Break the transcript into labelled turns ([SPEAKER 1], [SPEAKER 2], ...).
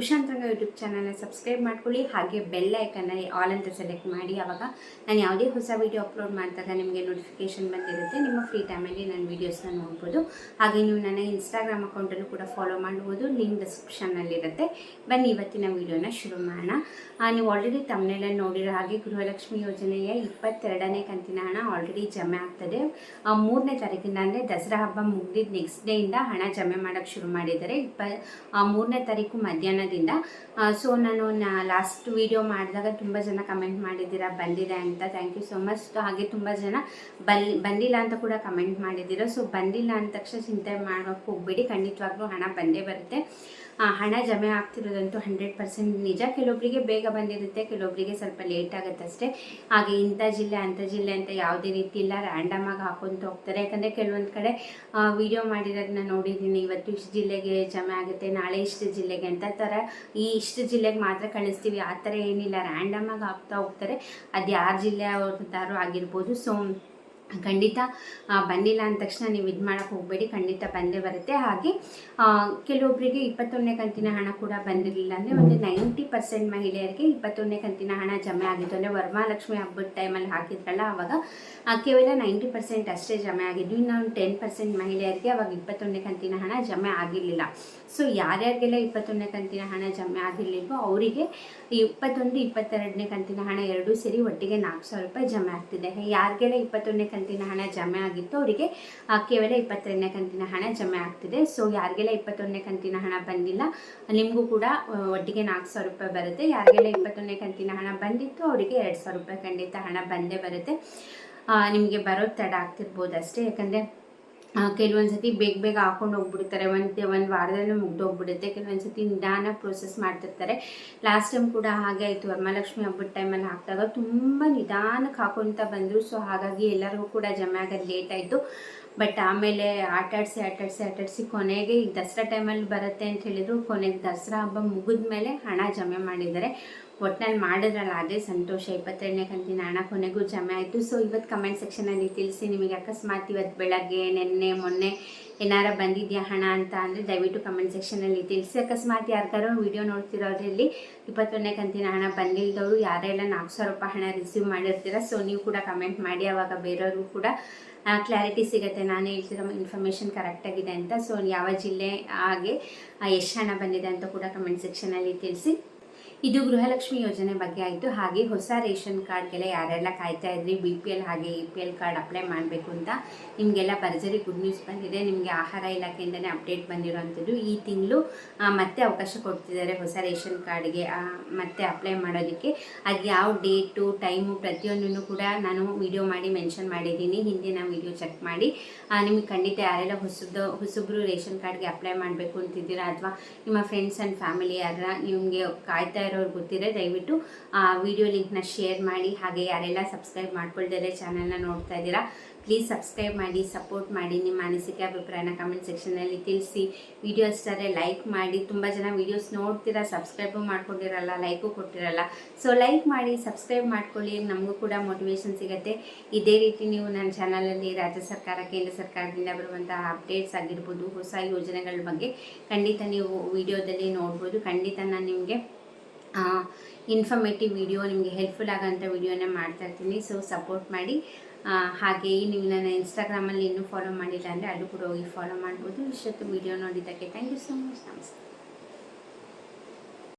[SPEAKER 1] ಉಷಾ ಅಂತರಂಗ ಯೂಟ್ಯೂಬ್ ಚಾನಲ್ನ ಸಬ್ಸ್ಕ್ರೈಬ್ ಮಾಡ್ಕೊಳ್ಳಿ. ಹಾಗೆ ಬೆಲ್ ಐಕನ್ನ ಆಲ್ ಅಂತ ಸೆಲೆಕ್ಟ್ ಮಾಡಿ. ಅವಾಗ ನಾನು ಯಾವುದೇ ಹೊಸ ವೀಡಿಯೋ ಅಪ್ಲೋಡ್ ಮಾಡಿದಾಗ ನಿಮಗೆ ನೋಟಿಫಿಕೇಶನ್ ಬಂದಿರುತ್ತೆ. ನಿಮ್ಮ ಫ್ರೀ ಟೈಮಲ್ಲಿ ನನ್ನ ವೀಡಿಯೋಸ್ನ ನೋಡ್ಬೋದು. ಹಾಗೆ ನೀವು ನನ್ನ ಇನ್ಸ್ಟಾಗ್ರಾಮ್ ಅಕೌಂಟನ್ನು ಕೂಡ ಫಾಲೋ ಮಾಡ್ಬೋದು. ಲಿಂಕ್ ಡಿಸ್ಕ್ರಿಪ್ಷನ್ನಲ್ಲಿರುತ್ತೆ ಬನ್ನಿ, ಇವತ್ತಿನ ವೀಡಿಯೋನ ಶುರು ಮಾಡೋಣ. ನೀವು ಆಲ್ರೆಡಿ ತಮ್ಮನೆಲ್ಲ ನೋಡಿರೋ ಹಾಗೆ ಗೃಹಲಕ್ಷ್ಮಿ ಯೋಜನೆಯ ಇಪ್ಪತ್ತೆರಡನೇ ಕಂತಿನ ಹಣ ಆಲ್ರೆಡಿ ಜಮೆ ಆಗ್ತದೆ. ಮೂರನೇ ತಾರೀಕಿಂದ ಅಂದರೆ ದಸರಾ ಹಬ್ಬ ಮುಗಿದಿದ್ದ ನೆಕ್ಸ್ಟ್ ಡೇಯಿಂದ ಹಣ ಜಮೆ ಮಾಡೋಕ್ಕೆ ಶುರು ಮಾಡಿದ್ದಾರೆ. ಇಪ್ಪ ಮೂರನೇ ತಾರೀಕು ಮಧ್ಯಾಹ್ನದಿಂದ ಸೊ ನಾನು ಲಾಸ್ಟ್ ವಿಡಿಯೋ ಮಾಡಿದಾಗ ತುಂಬ ಜನ ಕಮೆಂಟ್ ಮಾಡಿದ್ದೀರಾ, ಬಂದಿದೆ ಅಂತ. ಥ್ಯಾಂಕ್ ಯು ಸೊ ಮಚ್ ಹಾಗೆ ತುಂಬ ಜನ ಬಲ್, ಬಂದಿಲ್ಲ ಅಂತ ಕೂಡ ಕಮೆಂಟ್ ಮಾಡಿದ್ದೀರಾ. ಸೊ ಬಂದಿಲ್ಲ ಅಂದ ತಕ್ಷಣ ಚಿಂತೆ ಮಾಡೋಕ್ಕೆ ಹೋಗ್ಬೇಡಿ. ಖಂಡಿತವಾಗ್ಲೂ ಹಣ ಬಂದೇ ಬರುತ್ತೆ. ಹಣ ಜಮೆ ಆಗ್ತಿರೋದಂತೂ ಹಂಡ್ರೆಡ್ ಪರ್ಸೆಂಟ್ ನಿಜ. ಕೆಲವೊಬ್ಬರಿಗೆ ಬೇಗ ಬಂದಿರುತ್ತೆ ಕೆಲವೊಬ್ಬರಿಗೆ ಸ್ವಲ್ಪ ಲೇಟ್ ಆಗುತ್ತೆ ಅಷ್ಟೇ. ಹಾಗೆ ಇಂಥ ಜಿಲ್ಲೆ, ಅಂಥ ಜಿಲ್ಲೆ ಅಂತ ಯಾವುದೇ ರೀತಿ ಇಲ್ಲ. ರ್ಯಾಂಡಮ್ ಆಗಿ ಹಾಕೊಂತ ಹೋಗ್ತಾರೆ. ಯಾಕಂದರೆ ಕೆಲವೊಂದು ಕಡೆ ವಿಡಿಯೋ ಮಾಡಿರೋದನ್ನ ನೋಡಿದ್ದೀನಿ. ಇವತ್ತು ಇಷ್ಟು ಜಿಲ್ಲೆಗೆ ಜಮೆ ಆಗುತ್ತೆ, ನಾಳೆ ಇಷ್ಟು ಜಿಲ್ಲೆಗೆ ಅಂತ ಥರ ಈ ಇಷ್ಟು ಜಿಲ್ಲೆಗೆ ಮಾತ್ರ ಕಳಿಸ್ತೀವಿ. ಆ ಥರ ಏನಿಲ್ಲ. ರ್ಯಾಂಡಮ್ ಆಗಿ ಹಾಕ್ತಾ ಹೋಗ್ತಾರೆ. ಅದು ಯಾರ ಜಿಲ್ಲೆ ಅವ್ರದ್ದಾರು ಆಗಿರ್ಬೋದು. ಸೊ ಖಂಡಿತ ಬಂದಿಲ್ಲ ಅಂದ ತಕ್ಷಣ ನೀವು ಇದು ಮಾಡೋಕ್ಕೆ ಹೋಗಬೇಡಿ ಖಂಡಿತ ಬಂದೇ ಬರುತ್ತೆ. ಹಾಗೆ ಕೆಲವೊಬ್ಬರಿಗೆ ಇಪ್ಪತ್ತೊಂದನೇ ಕಂತಿನ ಹಣ ಕೂಡ ಬಂದಿರಲಿಲ್ಲ ಅಂದರೆ ಒಂದು ನೈಂಟಿ ಪರ್ಸೆಂಟ್ ಮಹಿಳೆಯರಿಗೆ ಇಪ್ಪತ್ತೊಂದನೇ ಕಂತಿನ ಹಣ ಜಮೆ ಆಗಿತ್ತು. ಅಂದರೆ ವರಮಹಾಲಕ್ಷ್ಮಿ ಹಬ್ಬದ ಟೈಮಲ್ಲಿ ಹಾಕಿದ್ರಲ್ಲ ಆವಾಗ ಕೇವಲ ನೈಂಟಿ ಪರ್ಸೆಂಟ್ ಅಷ್ಟೇ ಜಮೆ ಆಗಿದ್ದು ಇನ್ನು ಒಂದು ಟೆನ್ ಪರ್ಸೆಂಟ್ ಮಹಿಳೆಯರಿಗೆ ಅವಾಗ ಇಪ್ಪತ್ತೊಂದನೇ ಕಂತಿನ ಹಣ ಜಮೆ ಆಗಿರಲಿಲ್ಲ. ಸೊ ಯಾರ್ಯಾರಿಗೆಲ್ಲ ಇಪ್ಪತ್ತೊಂದನೇ ಕಂತಿನ ಹಣ ಜಮೆ ಆಗಿರಲಿಲ್ವೋ ಅವರಿಗೆ ಇಪ್ಪತ್ತೊಂದು ಇಪ್ಪತ್ತೆರಡನೇ ಕಂತಿನ ಹಣ ಎರಡೂ ಸೇರಿ ಒಟ್ಟಿಗೆ ನಾಲ್ಕು ಸಾವಿರ ರೂಪಾಯಿ ಜಮೆ ಆಗ್ತಿದೆ. ಯಾರಿಗೆಲ್ಲ ಇಪ್ಪತ್ತೊಂದನೇ ಕಂತಿನ ಹಣ ಜಮೆ ಆಗಿತ್ತು. ಅವರಿಗೆ ಕೇವಲ ಇಪ್ಪತ್ತೆರಡನೇ ಕಂತಿನ ಹಣ ಜಮೆ ಆಗ್ತಿದೆ. ಸೊ ಯಾರಿಗೆಲ್ಲ ಇಪ್ಪತ್ತೊಂದನೇ ಕಂತಿನ ಹಣ ಬಂದಿಲ್ಲ, ನಿಮಗೂ ಕೂಡ ಒಟ್ಟಿಗೆ ನಾಲ್ಕು ಸಾವಿರ ರೂಪಾಯಿ ಬರುತ್ತೆ. ಯಾರಿಗೆಲ್ಲ ಇಪ್ಪತ್ತೊಂದನೇ ಕಂತಿನ ಹಣ ಬಂದಿತ್ತು, ಅವರಿಗೆ ಎರಡು ಸಾವಿರ ರೂಪಾಯಿ ಖಂಡಿತ ಹಣ ಬಂದೇ ಬರುತ್ತೆ. ನಿಮಗೆ ಬರೋದು ತಡ ಆಗ್ತಿರ್ಬೋದು ಅಷ್ಟೇ ಯಾಕಂದರೆ ಕೆಲವೊಂದು ಸತಿ ಬೇಗ ಬೇಗ ಹಾಕೊಂಡು ಹೋಗ್ಬಿಡ್ತಾರೆ. ಒಂದು ಒಂದು ವಾರದಲ್ಲೇ ಮುಗ್ದೋಗ್ಬಿಡುತ್ತೆ. ಕೆಲವೊಂದು ಸತಿ ನಿಧಾನ ಪ್ರೋಸೆಸ್ ಮಾಡ್ತಿರ್ತಾರೆ. ಲಾಸ್ಟ್ ಟೈಮ್ ಕೂಡ ಹಾಗೆ ಆಯಿತು. ವರಮಹಾಲಕ್ಷ್ಮಿ ಹಬ್ಬದ ಟೈಮಲ್ಲಿ ಹಾಕಿದಾಗ ತುಂಬ ನಿಧಾನಕ್ಕೆ ಹಾಕೊತ ಬಂದರು. ಸೊ ಹಾಗಾಗಿ ಎಲ್ಲರಿಗೂ ಕೂಡ ಜಮೆ ಆಗೋದು ಲೇಟ್ ಆಯಿತು. ಬಟ್ ಆಮೇಲೆ ಆಟಾಡಿಸಿ ಆಟಾಡಿಸಿ ಆಟಾಡಿಸಿ ಕೊನೆಗೆ ಈ ದಸರಾ ಟೈಮಲ್ಲಿ ಬರುತ್ತೆ ಅಂತ ಹೇಳಿದರು. ಕೊನೆಗೆ ದಸರಾ ಹಬ್ಬ ಮುಗಿದ ಮೇಲೆ ಹಣ ಜಮೆ ಮಾಡಿದ್ದಾರೆ. ಒಟ್ನಲ್ಲಿ ಮಾಡಿದ್ರಲ್ಲ, ಅದೇ ಸಂತೋಷ. ಇಪ್ಪತ್ತೆರಡನೇ ಕಂತಿನ ಹಣ ಕೊನೆಗೂ ಜಮೆ ಆಯಿತು. ಸೊ ಇವತ್ತು ಕಮೆಂಟ್ ಸೆಕ್ಷನಲ್ಲಿ ತಿಳಿಸಿ ನಿಮಗೆ ಅಕಸ್ಮಾತ್ ಇವತ್ತು ಬೆಳಗ್ಗೆ, ನಿನ್ನೆ, ಮೊನ್ನೆ ಏನಾರ ಬಂದಿದೆಯಾ ಹಣ ಅಂತ ಅಂದರೆ ದಯವಿಟ್ಟು ಕಮೆಂಟ್ ಸೆಕ್ಷನಲ್ಲಿ ತಿಳಿಸಿ. ಅಕಸ್ಮಾತ್ ಯಾರಿಗಾರು ವಿಡಿಯೋ ನೋಡ್ತಿರೋದ್ರಲ್ಲಿ ಇಪ್ಪತ್ತೊಂದನೇ ಕಂತಿನ ಹಣ ಬಂದಿಲ್ದವರು ಯಾರೆಲ್ಲ ನಾಲ್ಕು ಸಾವಿರ ರೂಪಾಯಿ ಹಣ ರಿಸೀವ್ ಮಾಡಿರ್ತೀರ ಸೊ ನೀವು ಕೂಡ ಕಮೆಂಟ್ ಮಾಡಿ. ಆವಾಗ ಬೇರೆಯವ್ರಿಗೂ ಕೂಡ ಕ್ಲಾರಿಟಿ ಸಿಗುತ್ತೆ. ನಾನು ಹೇಳ್ತಿರೋ ಇನ್ಫಾರ್ಮೇಷನ್ ಕರೆಕ್ಟಾಗಿದೆ ಅಂತ. ಸೊ ಯಾವ ಜಿಲ್ಲೆ ಹಾಗೆ ಎಷ್ಟು ಹಣ ಬಂದಿದೆ ಅಂತ ಕೂಡ ಕಮೆಂಟ್ ಸೆಕ್ಷನಲ್ಲಿ ತಿಳಿಸಿ. ಇದು ಗೃಹಲಕ್ಷ್ಮಿ ಯೋಜನೆ ಬಗ್ಗೆ ಆಯಿತು. ಹಾಗೆ ಹೊಸ ರೇಷನ್ ಕಾರ್ಡ್ಗೆಲ್ಲ ಯಾರೆಲ್ಲ ಕಾಯ್ತಾ ಇದ್ರಿ? ಬಿ ಪಿ ಎಲ್ ಹಾಗೆ E P L card apply ಮಾಡಬೇಕು ಅಂತ ನಿಮಗೆಲ್ಲ ಭರ್ಜರಿ ಗುಡ್ ನ್ಯೂಸ್ ಬಂದಿದೆ. ನಿಮಗೆ ಆಹಾರ ಇಲಾಖೆಯಿಂದನೇ ಅಪ್ಡೇಟ್ ಬಂದಿರೋವಂಥದ್ದು. ಈ ತಿಂಗಳು ಮತ್ತೆ ಅವಕಾಶ ಕೊಡ್ತಿದ್ದಾರೆ ಹೊಸ ರೇಷನ್ ಕಾರ್ಡ್ಗೆ ಮತ್ತೆ ಅಪ್ಲೈ ಮಾಡೋದಕ್ಕೆ. ಅದು ಯಾವ ಡೇಟು ಟೈಮು ಪ್ರತಿಯೊಂದನ್ನು ಕೂಡ ನಾನು ವಿಡಿಯೋ ಮಾಡಿ ಮೆನ್ಷನ್ ಮಾಡಿದ್ದೀನಿ. ಹಿಂದಿನ ವಿಡಿಯೋ ಚೆಕ್ ಮಾಡಿ. ನಿಮಗೆ ಖಂಡಿತ ಯಾರೆಲ್ಲ ಹೊಸದು, ಹೊಸಬ್ರು ರೇಷನ್ ಕಾರ್ಡ್ಗೆ ಅಪ್ಲೈ ಮಾಡಬೇಕು ಅಂತಿದ್ದೀರಾ? ಅಥವಾ ನಿಮ್ಮ ಫ್ರೆಂಡ್ಸ್ ಆ್ಯಂಡ್ ಫ್ಯಾಮಿಲಿ ಯಾರ ನಿಮಗೆ ಕಾಯ್ತಾ ಇರೋರು ಗೊತ್ತಿದೆ ದಯವಿಟ್ಟು ಆ ವಿಡಿಯೋ ಲಿಂಕ್ನ ಶೇರ್ ಮಾಡಿ. ಹಾಗೆ ಯಾರೆಲ್ಲ ಸಬ್ಸ್ಕ್ರೈಬ್ ಮಾಡ್ಕೊಳ್ತಾರೆ ಚಾನಲ್ನ ನೋಡ್ತಾ ಇದ್ದೀರಾ ಪ್ಲೀಸ್ ಸಬ್ಸ್ಕ್ರೈಬ್ ಮಾಡಿ ಸಪೋರ್ಟ್ ಮಾಡಿ. ನಿಮ್ಮ ಅನಿಸಿಕೆ, ಅಭಿಪ್ರಾಯನ ಕಮೆಂಟ್ ಸೆಕ್ಷನಲ್ಲಿ ತಿಳಿಸಿ. ವಿಡಿಯೋ ಇಷ್ಟಾದರೆ ಲೈಕ್ ಮಾಡಿ. ತುಂಬ ಜನ ವೀಡಿಯೋಸ್ ನೋಡ್ತೀರಾ ಸಬ್ಸ್ಕ್ರೈಬು ಮಾಡ್ಕೊಂಡಿರಲ್ಲ ಲೈಕು ಕೊಟ್ಟಿರಲ್ಲ. ಸೊ ಲೈಕ್ ಮಾಡಿ ಸಬ್ಸ್ಕ್ರೈಬ್ ಮಾಡ್ಕೊಳ್ಳಿ. ನಮಗೂ ಕೂಡ ಮೋಟಿವೇಶನ್ ಸಿಗುತ್ತೆ. ಇದೇ ರೀತಿ ನೀವು ನನ್ನ ಚಾನಲಲ್ಲಿ ರಾಜ್ಯ ಸರ್ಕಾರ, ಕೇಂದ್ರ ಸರ್ಕಾರದಿಂದ ಬರುವಂತಹ ಅಪ್ಡೇಟ್ಸ್ ಆಗಿರ್ಬೋದು, ಹೊಸ ಯೋಜನೆಗಳ ಬಗ್ಗೆ ಖಂಡಿತ ನೀವು ವಿಡಿಯೋದಲ್ಲಿ ನೋಡ್ಬೋದು. ಖಂಡಿತ ನಾನು ನಿಮಗೆ ಇನ್ಫಾರ್ಮೇಟಿವ್ ವಿಡಿಯೋ ನಿಮಗೆ ಹೆಲ್ಪ್ಫುಲ್ ಆಗೋಂಥ ವಿಡಿಯೋನ ಮಾಡ್ತಾ ಇರ್ತೀನಿ. ಸೊ ಸಪೋರ್ಟ್ ಮಾಡಿ. ಹಾಗೆಯೇ ನೀವು ನನ್ನ ಇನ್ಸ್ಟಾಗ್ರಾಮಲ್ಲಿ ಇನ್ನೂ ಫಾಲೋ ಮಾಡಿಲ್ಲ ಅಂದರೆ ಅಲ್ಲೂ ಕೂಡ ಹೋಗಿ ಫಾಲೋ ಮಾಡ್ಬೋದು. ಇಷ್ಟೊತ್ತು ವಿಡಿಯೋ ನೋಡಿದ್ದಕ್ಕೆ ಥ್ಯಾಂಕ್ ಯು ಸೊ ಮಚ್ ನಮಸ್ಕಾರ